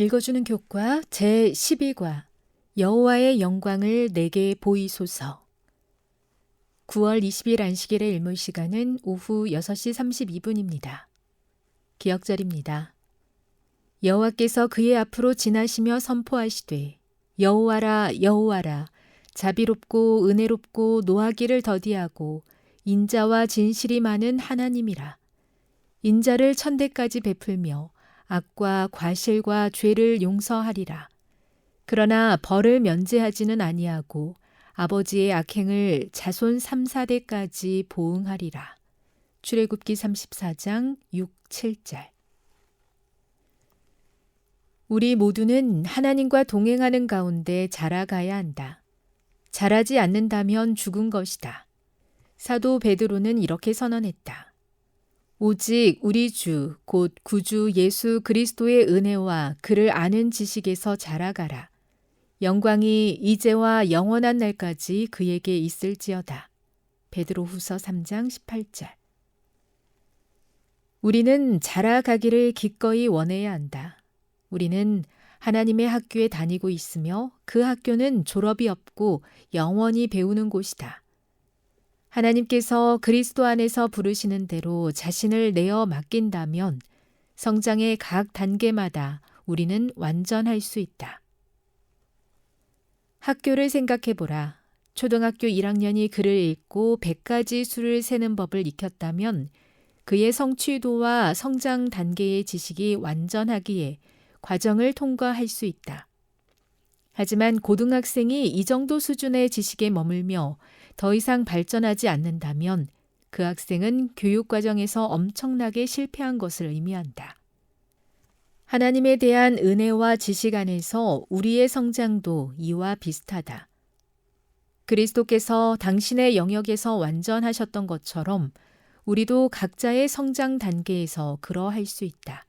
읽어주는 교과 제12과 여호와의 영광을 내게 보이소서 9월 20일 안식일의 일몰 시간은 오후 6시 32분입니다. 기억절입니다. 여호와께서 그의 앞으로 지나시며 선포하시되 여호와라 여호와라 자비롭고 은혜롭고 노하기를 더디하고 인자와 진실이 많은 하나님이라 인자를 천대까지 베풀며 악과 과실과 죄를 용서하리라. 그러나 벌을 면제하지는 아니하고 아버지의 악행을 자손 3, 4대까지 보응하리라. 출애굽기 34장 6, 7절. 우리 모두는 하나님과 동행하는 가운데 자라가야 한다. 자라지 않는다면 죽은 것이다. 사도 베드로는 이렇게 선언했다. 오직 우리 주, 곧 구주 예수 그리스도의 은혜와 그를 아는 지식에서 자라가라. 영광이 이제와 영원한 날까지 그에게 있을지어다. 베드로 후서 3장 18절. 우리는 자라가기를 기꺼이 원해야 한다. 우리는 하나님의 학교에 다니고 있으며 그 학교는 졸업이 없고 영원히 배우는 곳이다. 하나님께서 그리스도 안에서 부르시는 대로 자신을 내어 맡긴다면 성장의 각 단계마다 우리는 완전할 수 있다. 학교를 생각해 보라. 초등학교 1학년이 글을 읽고 100가지 수를 세는 법을 익혔다면 그의 성취도와 성장 단계의 지식이 완전하기에 과정을 통과할 수 있다. 하지만 고등학생이 이 정도 수준의 지식에 머물며 더 이상 발전하지 않는다면 그 학생은 교육과정에서 엄청나게 실패한 것을 의미한다. 하나님에 대한 은혜와 지식 안에서 우리의 성장도 이와 비슷하다. 그리스도께서 당신의 영역에서 완전하셨던 것처럼 우리도 각자의 성장 단계에서 그러할 수 있다.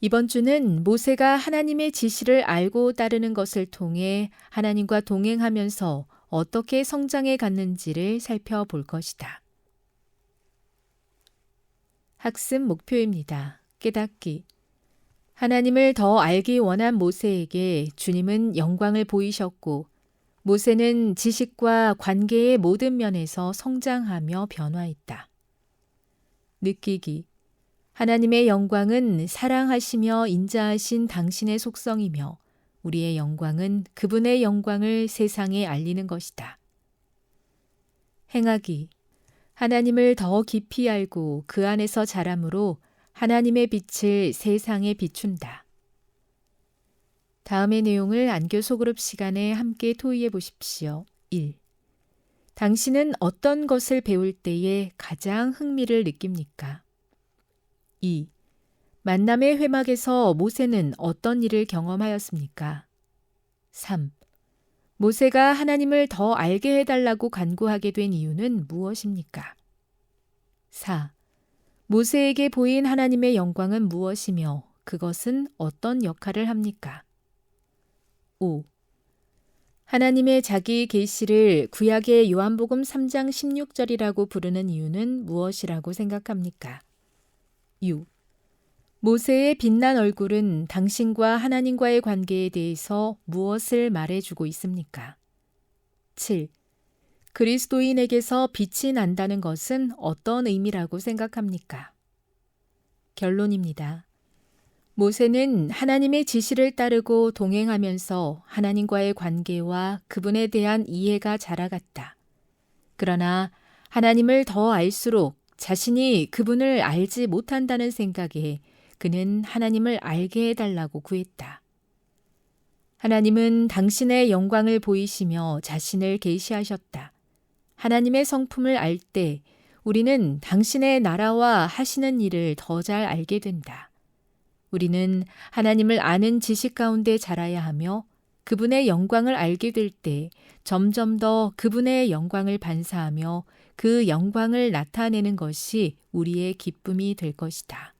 이번 주는 모세가 하나님의 지시를 알고 따르는 것을 통해 하나님과 동행하면서 어떻게 성장해 갔는지를 살펴볼 것이다. 학습 목표입니다. 깨닫기. 하나님을 더 알기 원한 모세에게 주님은 영광을 보이셨고, 모세는 지식과 관계의 모든 면에서 성장하며 변화했다. 느끼기. 하나님의 영광은 사랑하시며 인자하신 당신의 속성이며 우리의 영광은 그분의 영광을 세상에 알리는 것이다. 행하기. 하나님을 더 깊이 알고 그 안에서 자람으로 하나님의 빛을 세상에 비춘다. 다음의 내용을 안교 소그룹 시간에 함께 토의해 보십시오. 1. 당신은 어떤 것을 배울 때에 가장 흥미를 느낍니까? 2. 만남의 회막에서 모세는 어떤 일을 경험하였습니까? 3. 모세가 하나님을 더 알게 해달라고 간구하게 된 이유는 무엇입니까? 4. 모세에게 보인 하나님의 영광은 무엇이며 그것은 어떤 역할을 합니까? 5. 하나님의 자기 계시를 구약의 요한복음 3장 16절이라고 부르는 이유는 무엇이라고 생각합니까? 6. 모세의 빛난 얼굴은 당신과 하나님과의 관계에 대해서 무엇을 말해주고 있습니까? 7. 그리스도인에게서 빛이 난다는 것은 어떤 의미라고 생각합니까? 결론입니다. 모세는 하나님의 지시를 따르고 동행하면서 하나님과의 관계와 그분에 대한 이해가 자라갔다. 그러나 하나님을 더 알수록 자신이 그분을 알지 못한다는 생각에 그는 하나님을 알게 해달라고 구했다. 하나님은 당신의 영광을 보이시며 자신을 계시하셨다. 하나님의 성품을 알 때 우리는 당신의 나라와 하시는 일을 더 잘 알게 된다. 우리는 하나님을 아는 지식 가운데 자라야 하며 그분의 영광을 알게 될 때 점점 더 그분의 영광을 반사하며 그 영광을 나타내는 것이 우리의 기쁨이 될 것이다.